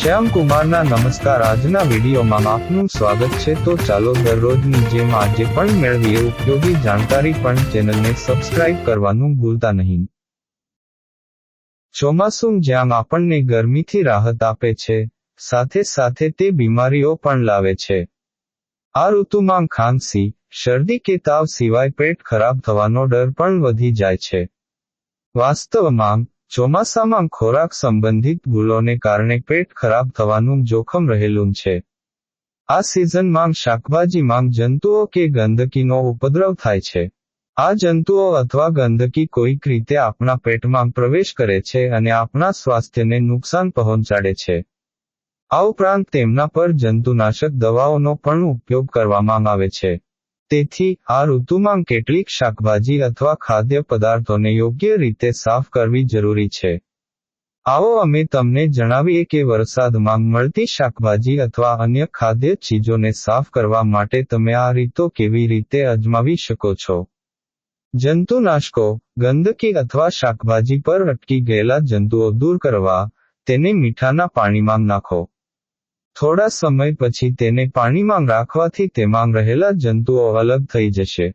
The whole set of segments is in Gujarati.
શ્યામ કુમારના નમસ્કાર. આજના વિડીયોમાં આપનું સ્વાગત છે. તો ચાલો દરરોજની જેમ આજે પણ મેળવીએ ઉપયોગી જાણકારી પણ ચેનલને સબસ્ક્રાઇબ કરવાનું ભૂલતા નહીં. ચોમાસું જ્યાં આપણને ગરમીથી રાહત આપે છે, સાથે સાથે તે બીમારીઓ પણ લાવે છે. આ ઋતુમાં ખાંસી, શરદી કે તાવ સિવાય પેટ ખરાબ થવાનો ડર પણ વધી જાય છે. વાસ્તવમાં ચોમાસામાં ખોરાક સંબંધિત ભૂલોને કારણે પેટ ખરાબ થવાનું જોખમ રહેલું છે. આ સિઝનમાં શાકભાજીમાં જંતુઓ કે ગંદકીનો ઉપદ્રવ થાય છે. આ જંતુઓ અથવા ગંદકી કોઈક રીતે આપણા પેટમાં પ્રવેશ કરે છે અને આપણા સ્વાસ્થ્યને નુકસાન પહોંચાડે છે. આ ઉપરાંત તેમના પર જંતુનાશક દવાઓનો પણ ઉપયોગ કરવામાં આવે છે. તેથી આ ઋતુમાં કેટલીક શાકભાજી અથવા ખાદ્ય પદાર્થોને યોગ્ય રીતે સાફ કરવી જરૂરી છે. આવો અમે તમને જણાવીએ કે વરસાદમાં મળતી શાકભાજી અથવા અન્ય ખાદ્ય ચીજોને સાફ કરવા માટે તમે આ રીતો કેવી રીતે અજમાવી શકો છો? જંતુનાશકો, ગંદકી અથવા શાકભાજી પર અટકી ગયેલા જંતુઓ દૂર કરવા તેને મીઠાના પાણીમાં નાખો. થોડા સમય પછી તેને પાણીમાં રાખવાથી તેમાં રહેલા જંતુઓ અલગ થઈ જશે.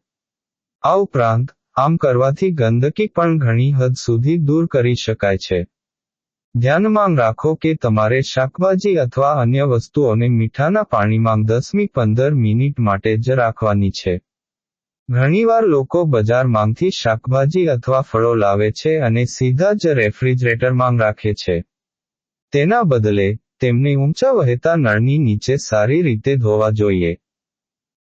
આ ઉપરાંત, આમ કરવાથી ગંદકી પણ ઘણી હદ સુધી દૂર કરી શકાય છે. ધ્યાનમાં રાખો કે તમારે શાકભાજી અથવા અન્ય વસ્તુઓને મીઠાના પાણીમાં દસમી પંદર મિનિટ માટે જ રાખવાની છે. ઘણીવાર લોકો બજારમાંથી શાકભાજી અથવા ફળો લાવે છે અને સીધા જ રેફ્રિજરેટરમાં રાખે છે. તેના બદલે તેમને ઊંચા વહેતા નળની નીચે સારી રીતે ધોવા જોઈએ.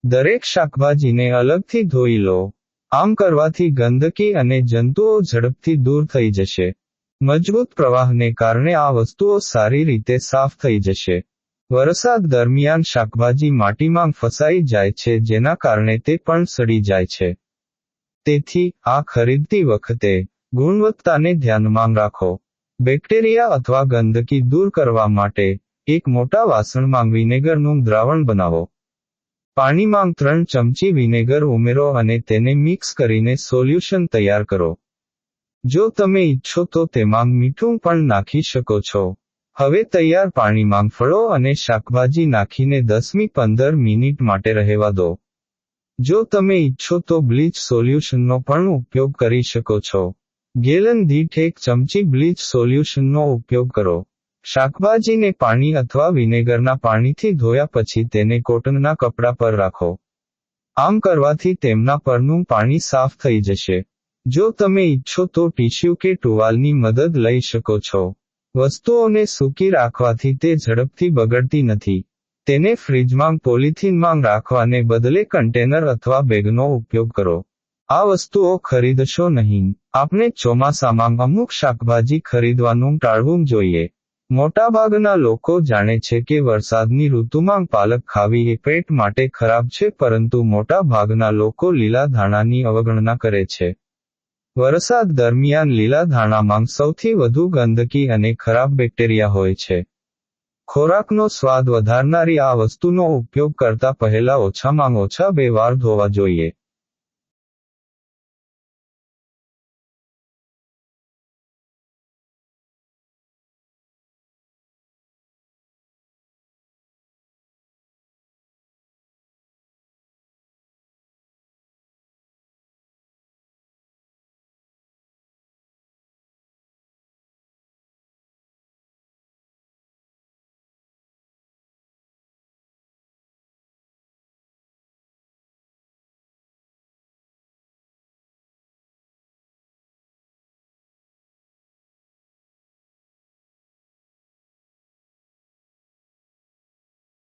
દરેક શાકભાજીને અલગથી ધોઈ લો. આમ કરવાથી ગંદકી અને જંતુઓ ઝડપથી દૂર થઈ જશે. મજબૂત પ્રવાહને કારણે આ વસ્તુઓ સારી રીતે સાફ થઈ જશે. વરસાદ દરમિયાન શાકભાજી માટીમાં ફસાઈ જાય છે, જેના કારણે તે પણ સડી જાય છે. તેથી આ ખરીદતી વખતે ગુણવત્તાને ધ્યાનમાં રાખો. બેક્ટેરિયા અથવા ગંદકી દૂર કરવા માટે એક મોટા વાસણમાં વિનેગરનું દ્રાવણ બનાવો. પાણીમાં ત્રણ ચમચી વિનેગર ઉમેરો અને તેને મિક્સ કરીને સોલ્યુશન તૈયાર કરો. જો તમે ઈચ્છો તો તેમાં મીઠું પણ નાખી શકો છો. હવે તૈયાર પાણીમાં ફળો અને શાકભાજી નાખીને દસમી પંદર મિનિટ માટે રહેવા દો. જો તમે ઈચ્છો તો બ્લીચ સોલ્યુશનનો પણ ઉપયોગ કરી શકો છો. ગેલન દીઠ એક ચમચી બ્લીચ સોલ્યુશનનો ઉપયોગ કરો. શાકભાજીને પાણી અથવા વિનેગરના પાણીથી ધોયા પછી તેને કોટનના કપડા પર રાખો. આમ કરવાથી તેમના પરનું પાણી સાફ થઈ જશે. જો તમે ઈચ્છો તો ટીશ્યુ કે ટુવાલની મદદ લઈ શકો છો. વસ્તુઓને સૂકી રાખવાથી તે ઝડપથી બગડતી નથી. તેને ફ્રિજમાં પોલિથીનમાં રાખવાને બદલે કન્ટેનર અથવા બેગનો ઉપયોગ કરો. આ વસ્તુઓ ખરીદશો નહીં. આપણે ચોમાસામાં અમુક શાકભાજી ખરીદવાનું ટાળવું જોઈએ. મોટાભાગના લોકો જાણે છે કે વરસાદની ઋતુમાં પાલક ખાવી એ પેટ માટે ખરાબ છે, પરંતુ મોટા ભાગના લોકો લીલા ધાણાની અવગણના કરે છે. વરસાદ દરમિયાન લીલા ધાણામાં સૌથી વધુ ગંદકી અને ખરાબ બેક્ટેરિયા હોય છે. ખોરાકનો સ્વાદ વધારનારી આ વસ્તુનો ઉપયોગ કરતા પહેલા ઓછામાં ઓછા બે વાર ધોવા જોઈએ.